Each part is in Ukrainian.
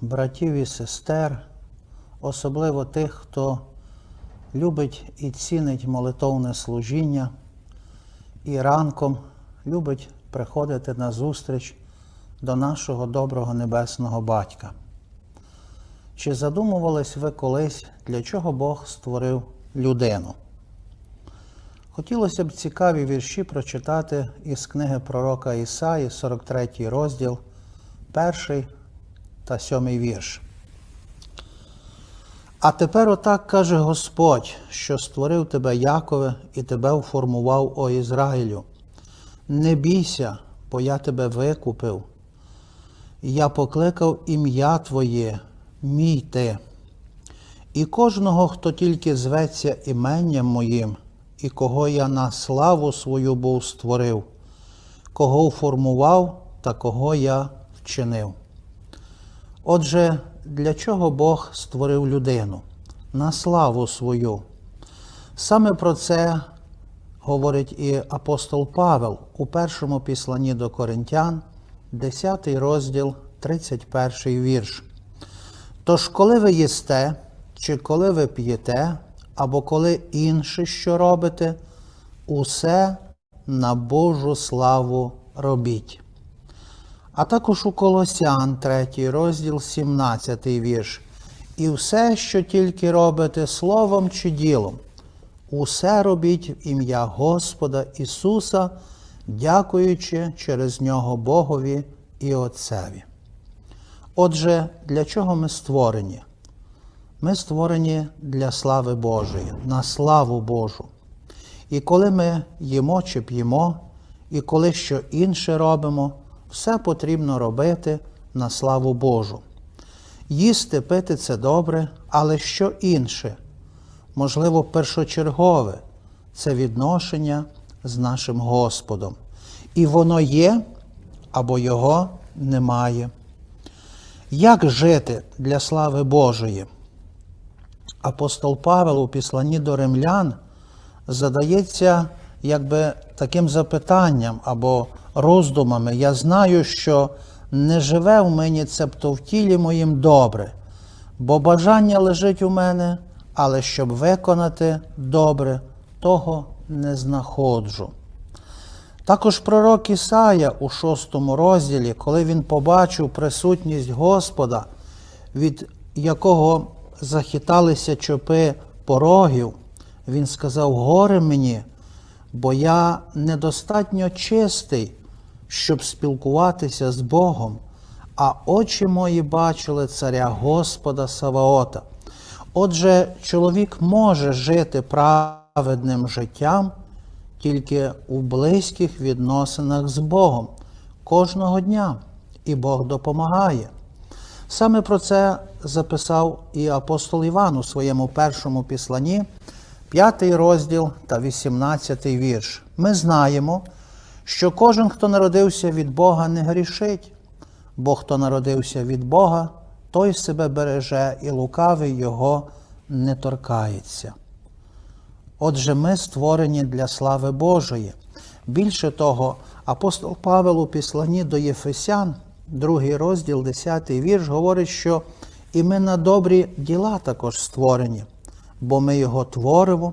Братів і сестер, особливо тих, хто любить і цінить молитовне служіння і ранком любить приходити на зустріч до нашого доброго небесного батька. Чи задумувались ви колись, для чого Бог створив людину? Хотілося б цікаві вірші прочитати із книги пророка Ісаї, 43 розділ, перший та сьомий вірш. А тепер отак каже Господь, що створив тебе Якове і тебе уформував, о Ізраїлю. Не бійся, бо я тебе викупив. Я покликав ім'я Твоє, мій ти. І кожного, хто тільки зветься іменням моїм, і кого я на славу свою був створив, кого уформував та кого я вчинив. Отже, для чого Бог створив людину? На славу свою. Саме про це говорить і апостол Павел у першому післанні до Коринтян, 10 розділ, 31 вірш. Тож, коли ви їсте, чи коли ви п'єте, або коли інше що робите, усе на Божу славу робіть. А також у Колосян, 3 розділ, 17 вірш. І все, що тільки робите словом чи ділом, усе робіть в ім'я Господа Ісуса, дякуючи через нього Богові і Отцеві. Отже, для чого ми створені? Ми створені для слави Божої, на славу Божу. І коли ми їмо чи п'ємо, і коли що інше робимо, все потрібно робити на славу Божу. Їсти, пити це добре, але що інше? Можливо, першочергове це відношення з нашим Господом. І воно є або його немає. Як жити для слави Божої? Апостол Павел у післанні до римлян задається якби таким запитанням або роздумами. Я знаю, що не живе в мені цебто в тілі моїм добре, бо бажання лежить у мене, але щоб виконати добре, того не знаходжу. Також пророк Ісая у шостому розділі, коли він побачив присутність Господа, від якого захиталися чопи порогів, він сказав: Горе мені, бо я недостатньо чистий, щоб спілкуватися з Богом, а очі мої бачили царя Господа Саваота. Отже, чоловік може жити праведним життям тільки у близьких відносинах з Богом кожного дня, і Бог допомагає. Саме про це записав і апостол Іван у своєму першому післанні, 5 розділ та 18 вірш. Ми знаємо, що кожен, хто народився від Бога, не грішить, бо хто народився від Бога, той себе береже і лукавий його не торкається. Отже, ми створені для слави Божої. Більше того, апостол Павел у післанні до Єфесян, другий розділ, 10 вірш, говорить, що і ми на добрі діла також створені, бо ми Його творимо,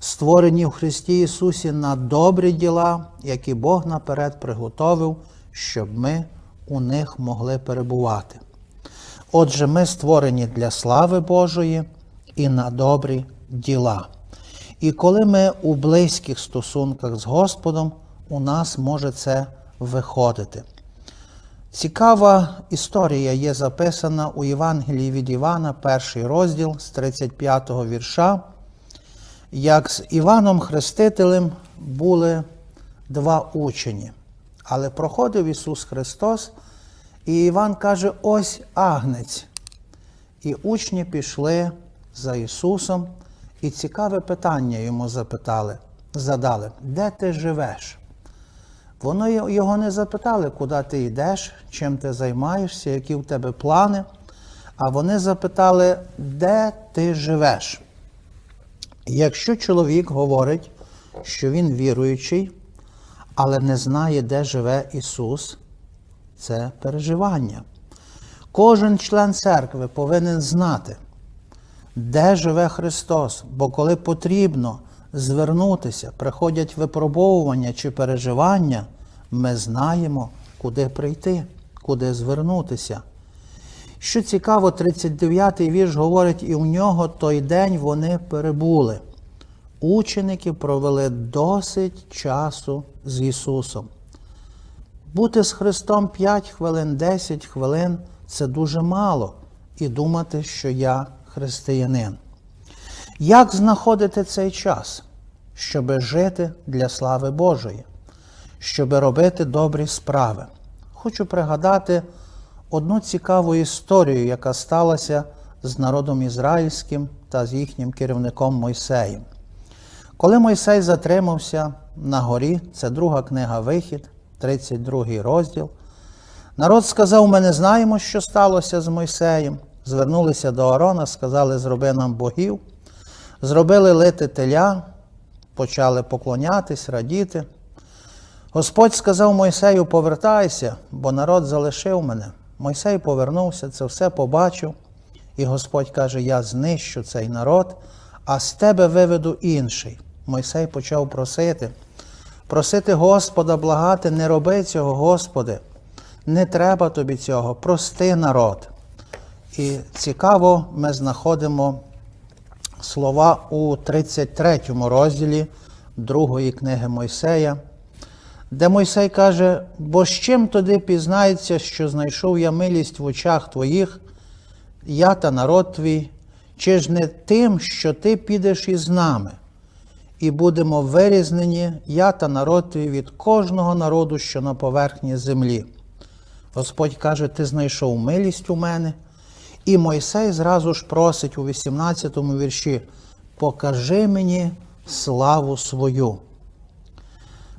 створені в Христі Ісусі на добрі діла, які Бог наперед приготовив, щоб ми у них могли перебувати. Отже, ми створені для слави Божої і на добрі діла. І коли ми у близьких стосунках з Господом, у нас може це виходити. Цікава історія є записана у Євангелії від Івана, перший розділ з 35 го вірша, як з Іваном Хрестителем були два учені. Але проходив Ісус Христос, і Іван каже: ось агнець. І учні пішли за Ісусом, і цікаве питання йому запитали, задали, де ти живеш? Вони його не запитали, куди ти йдеш, чим ти займаєшся, які в тебе плани. А вони запитали, де ти живеш. Якщо чоловік говорить, що він віруючий, але не знає, де живе Ісус, це переживання. Кожен член церкви повинен знати, де живе Христос, бо коли потрібно звернутися, приходять випробовування чи переживання, ми знаємо, куди прийти, куди звернутися. Що цікаво, 39-й вірш говорить, і у нього той день вони перебули. Ученики провели досить часу з Ісусом. Бути з Христом 5 хвилин, 10 хвилин це дуже мало. І думати, що я християнин. Як знаходити цей час, щоб жити для слави Божої, щоб робити добрі справи? Хочу пригадати одну цікаву історію, яка сталася з народом ізраїльським та з їхнім керівником Мойсеєм. Коли Мойсей затримався на горі, це друга книга Вихід, 32 розділ. Народ сказав: ми не знаємо, що сталося з Мойсеєм. Звернулися до Арона, сказали, зроби нам богів. Зробили лити теля, почали поклонятись, радіти. Господь сказав Мойсею, повертайся, бо народ залишив мене. Мойсей повернувся, це все побачив. І Господь каже: Я знищу цей народ, а з тебе виведу інший. Мойсей почав просити, просити Господа, благати, не роби цього, Господи, не треба тобі цього, прости народ. І цікаво, ми знаходимо слова у 33 розділі другої книги Мойсея, де Мойсей каже: бо з чим тоді пізнається, що знайшов я милість в очах твоїх, я та народ твій, чи ж не тим, що ти підеш із нами, і будемо вирізнені, я та народ твій від кожного народу, що на поверхні землі. Господь каже, ти знайшов милість у мене. І Мойсей зразу ж просить у 18 му вірші: покажи мені славу свою.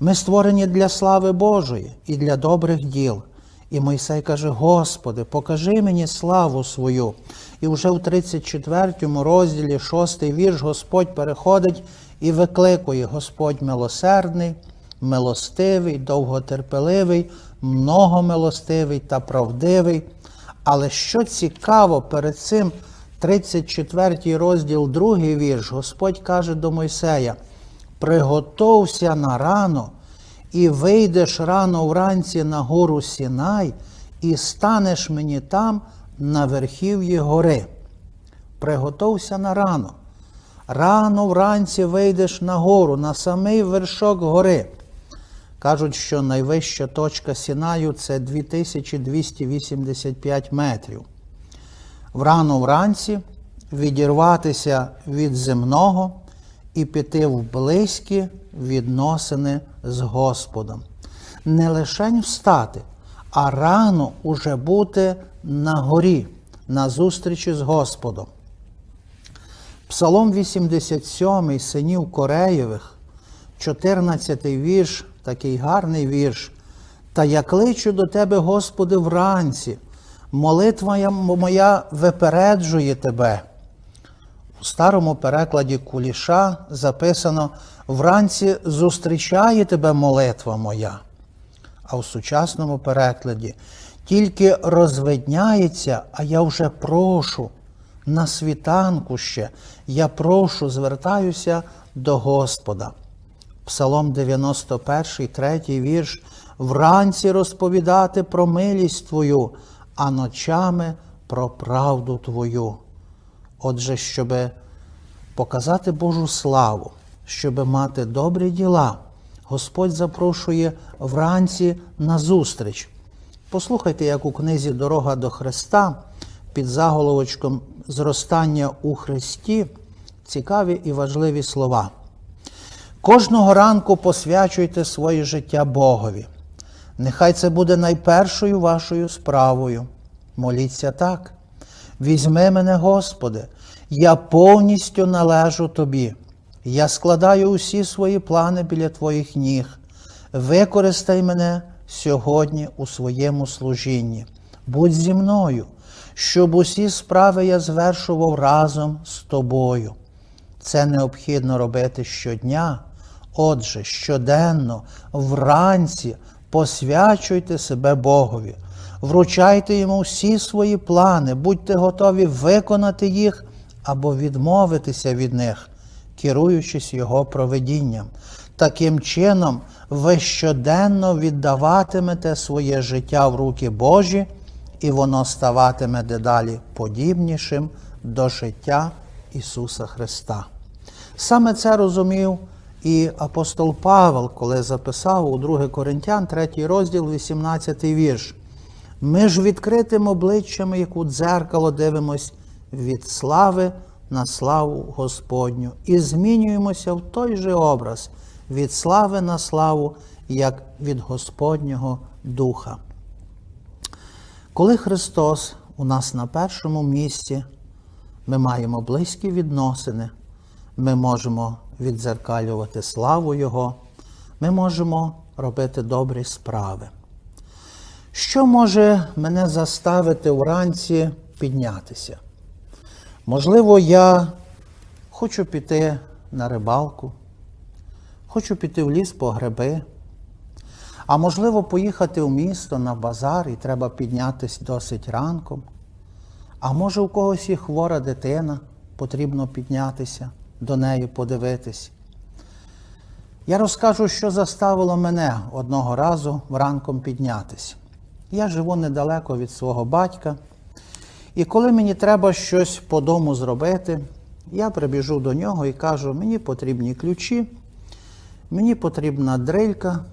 Ми створені для слави Божої і для добрих діл. І Мойсей каже: Господи, покажи мені славу свою. І вже в 34 розділі, 6 вірш, Господь переходить і викликує Господь милосердний, милостивий, довготерпеливий, многомилостивий та правдивий. Але що цікаво, перед цим 34 розділ, другий вірш, Господь каже до Мойсея: приготовся на рано, і вийдеш рано вранці на гору Сінай, і станеш мені там на верхів'ї гори. Приготовся на рано. Рано вранці вийдеш на гору, на самий вершок гори. Кажуть, що найвища точка Сінаю це 2285 метрів. Врано вранці відірватися від земного і піти в близькі відносини з Господом. Не лише встати, а рано уже бути на горі, на зустрічі з Господом. Псалом 87 синів Кореєвих, 14 вірш такий гарний вірш. Та я кличу до тебе, Господи, вранці, молитва моя випереджує тебе. У старому перекладі куліша записано вранці зустрічає тебе молитва моя. А в сучасному перекладі тільки розвидняється, а я вже прошу. На світанку ще я прошу, звертаюся до Господа. Псалом 91, 3 вірш. Вранці розповідати про милість Твою, а ночами про правду Твою. Отже, щоб показати Божу славу, щоб мати добрі діла, Господь запрошує вранці на зустріч. Послухайте, як у книзі Дорога до Христа під заголовочком Зростання у Христі цікаві і важливі слова. Кожного ранку посвячуйте своє життя Богові. Нехай це буде найпершою вашою справою. Моліться так. Візьми мене, Господи, я повністю належу Тобі. Я складаю усі свої плани біля Твоїх ніг. Використай мене сьогодні у своєму служінні. Будь зі мною, щоб усі справи я звершував разом з тобою. Це необхідно робити щодня. Отже, щоденно, вранці посвячуйте себе Богові. Вручайте йому всі свої плани, будьте готові виконати їх або відмовитися від них, керуючись його проведінням. Таким чином, ви щоденно віддаватимете своє життя в руки Божі, і воно ставатиме дедалі подібнішим до життя Ісуса Христа. Саме це розумів і апостол Павел, коли записав у 2 Коринтян, 3 розділ, 18 вірш. Ми ж відкритим обличчями, як у дзеркало, дивимось від слави на славу Господню і змінюємося в той же образ від слави на славу, як від Господнього Духа. Коли Христос у нас на першому місці, ми маємо близькі відносини, ми можемо відзеркалювати славу Його, ми можемо робити добрі справи. Що може мене заставити вранці піднятися? Можливо, я хочу піти на рибалку, хочу піти в ліс по гриби, а можливо, поїхати в місто на базар і треба піднятися досить ранком. А може, у когось є хвора дитина, потрібно піднятися, до неї подивитись. Я розкажу, що заставило мене одного разу вранком піднятися. Я живу недалеко від свого батька, і коли мені треба щось по дому зробити, я прибіжу до нього і кажу, мені потрібні ключі, мені потрібна дрилька,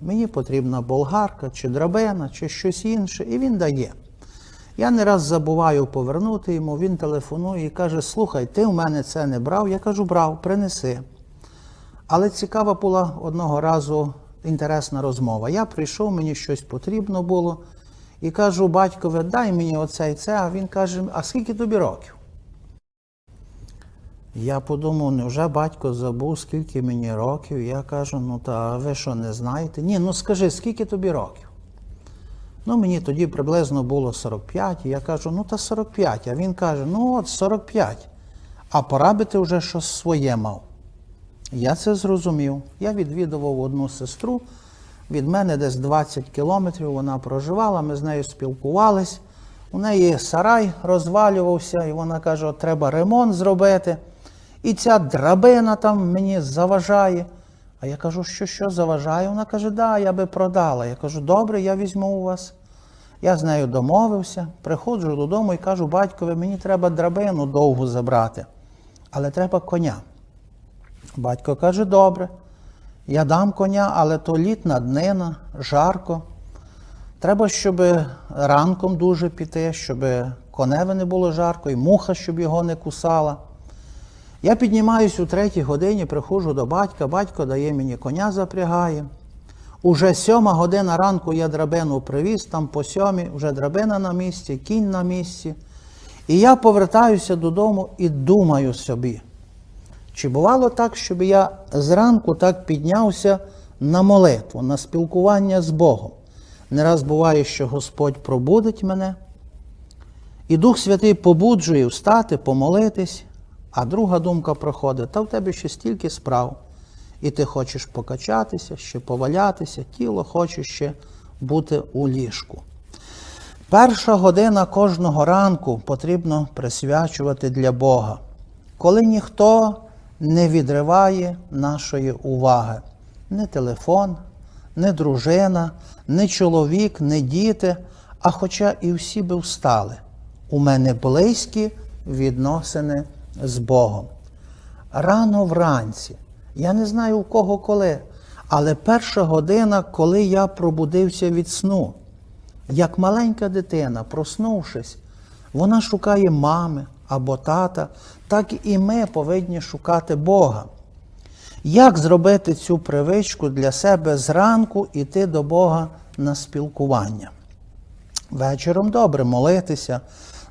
мені потрібна болгарка, чи драбина, чи щось інше, і він дає. Я не раз забуваю повернути йому, він телефонує і каже: Слухай, ти в мене це не брав. Я кажу, брав, принеси. Але цікава була одного разу інтересна розмова. Я прийшов, мені щось потрібно було, і кажу батькові, дай мені оце і це. А він каже, а скільки тобі років? Я подумав, невже батько забув, скільки мені років. Я кажу, ну та ви що не знаєте? Ні, ну скажи, скільки тобі років? Ну, мені тоді приблизно було 45, і я кажу, ну та 45. А він каже, ну от 45. А пора би ти вже щось своє мав. Я це зрозумів. Я відвідував одну сестру. Від мене десь 20 кілометрів вона проживала, ми з нею спілкувались. У неї сарай розвалювався, і вона каже, от треба ремонт зробити. І ця драбина там мені заважає. А я кажу, що що заважає? Вона каже, да, я би продала. Я кажу, добре, я візьму у вас. Я з нею домовився, приходжу додому і кажу, батькові, мені треба драбину довгу забрати, але треба коня. Батько каже, добре, я дам коня, але то літна днина, жарко. Треба, щоб ранком дуже піти, щоб коневе не було жарко, і муха, щоб його не кусала. Я піднімаюсь у третій годині, приходжу до батька, батько дає мені коня запрягає. Уже сьома година ранку я драбину привіз, там по сьомій, вже драбина на місці, кінь на місці. І я повертаюся додому і думаю собі, чи бувало так, щоб я зранку так піднявся на молитву, на спілкування з Богом. Не раз буває, що Господь пробудить мене, і Дух Святий побуджує встати, помолитись, а друга думка проходить, та в тебе ще стільки справ. І ти хочеш покачатися, ще повалятися, тіло хоче ще бути у ліжку. Перша година кожного ранку потрібно присвячувати для Бога, коли ніхто не відриває нашої уваги. Не телефон, не дружина, не чоловік, не діти, а хоча і всі би встали. У мене близькі відносини з Богом. Рано вранці, я не знаю у кого коли, але перша година, коли я пробудився від сну, як маленька дитина, проснувшись, вона шукає мами або тата, так і ми повинні шукати Бога. Як зробити цю привичку для себе зранку іти до Бога на спілкування? Вечором добре молитися,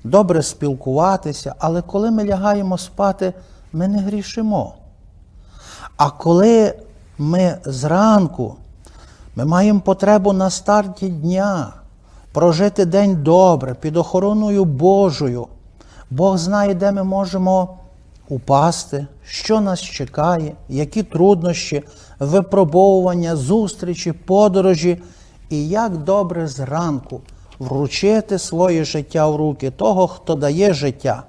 добре спілкуватися, але коли ми лягаємо спати, ми не грішимо. А коли ми зранку, ми маємо потребу на старті дня прожити день добре, під охороною Божою. Бог знає, де ми можемо упасти, що нас чекає, які труднощі, випробовування, зустрічі, подорожі, і як добре зранку вручити своє життя в руки того, хто дає життя,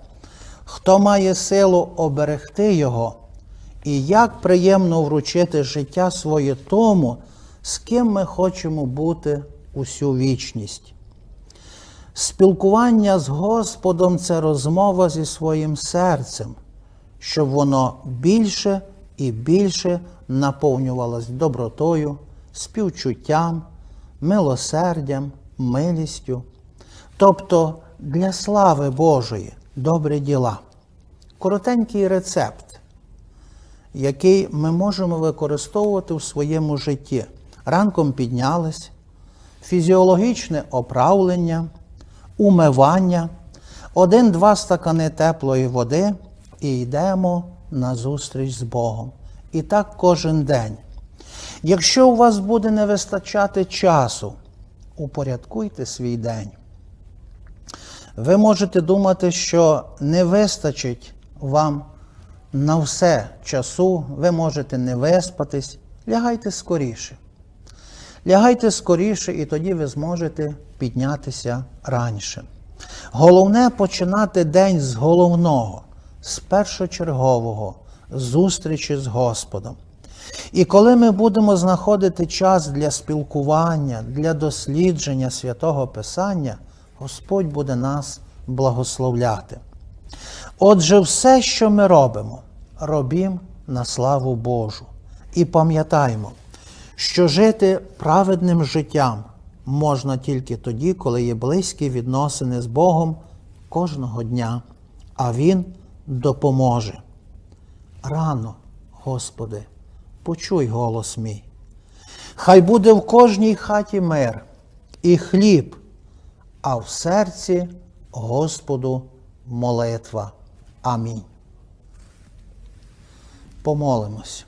хто має силу оберегти його, і як приємно вручити життя своє тому, з ким ми хочемо бути усю вічність. Спілкування з Господом це розмова зі своїм серцем, щоб воно більше і більше наповнювалось добротою, співчуттям, милосердям, милістю, тобто для слави Божої добрі діла. Коротенький рецепт, який ми можемо використовувати в своєму житті. Ранком піднялись, фізіологічне оправлення, умивання, один-два стакани теплої води і йдемо на зустріч з Богом. І так кожен день. Якщо у вас буде не вистачати часу, упорядкуйте свій день. Ви можете думати, що не вистачить вам на все часу, ви можете не виспатись, лягайте скоріше. Лягайте скоріше, і тоді ви зможете піднятися раніше. Головне починати день з головного, з першочергового, зустрічі з Господом. І коли ми будемо знаходити час для спілкування, для дослідження святого Писання, Господь буде нас благословляти. Отже, все, що ми робимо, робім на славу Божу. І пам'ятаймо, що жити праведним життям можна тільки тоді, коли є близькі відносини з Богом кожного дня, а Він допоможе. Рано, Господи, почуй голос мій. Хай буде в кожній хаті мир і хліб, а в серці Господу молитва. Амінь. Помолимось.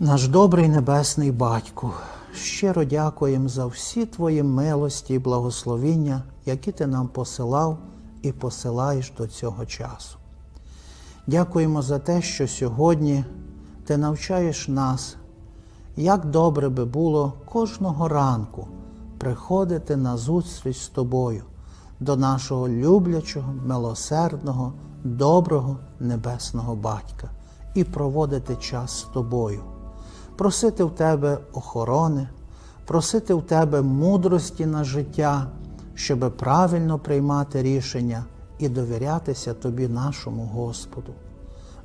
Наш добрий небесний батьку, щиро дякуємо за всі твої милості і благословіння, які ти нам посилав і посилаєш до цього часу. Дякуємо за те, що сьогодні ти навчаєш нас, як добре би було кожного ранку приходити на зустріч з тобою до нашого люблячого, милосердного, доброго небесного батька і проводити час з тобою, просити в тебе охорони, просити в тебе мудрості на життя, щоб правильно приймати рішення і довірятися тобі, нашому Господу.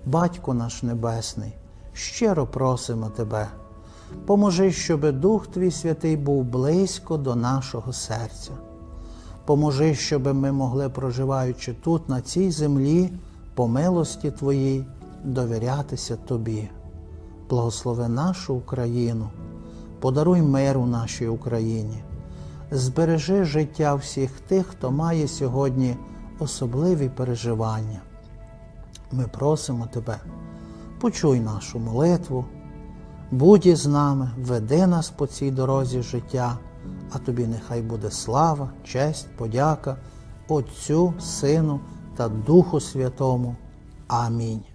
Батько наш Небесний, щиро просимо Тебе, поможи, щоб Дух Твій Святий був близько до нашого серця. Поможи, щоб ми могли, проживаючи тут, на цій землі, по милості Твоїй, довірятися Тобі. Благослови нашу Україну, подаруй мир у нашій Україні, збережи життя всіх тих, хто має сьогодні особливі переживання. Ми просимо Тебе, почуй нашу молитву, будь із нами, веди нас по цій дорозі життя, а тобі нехай буде слава, честь, подяка Отцю, Сину та Духу Святому. Амінь.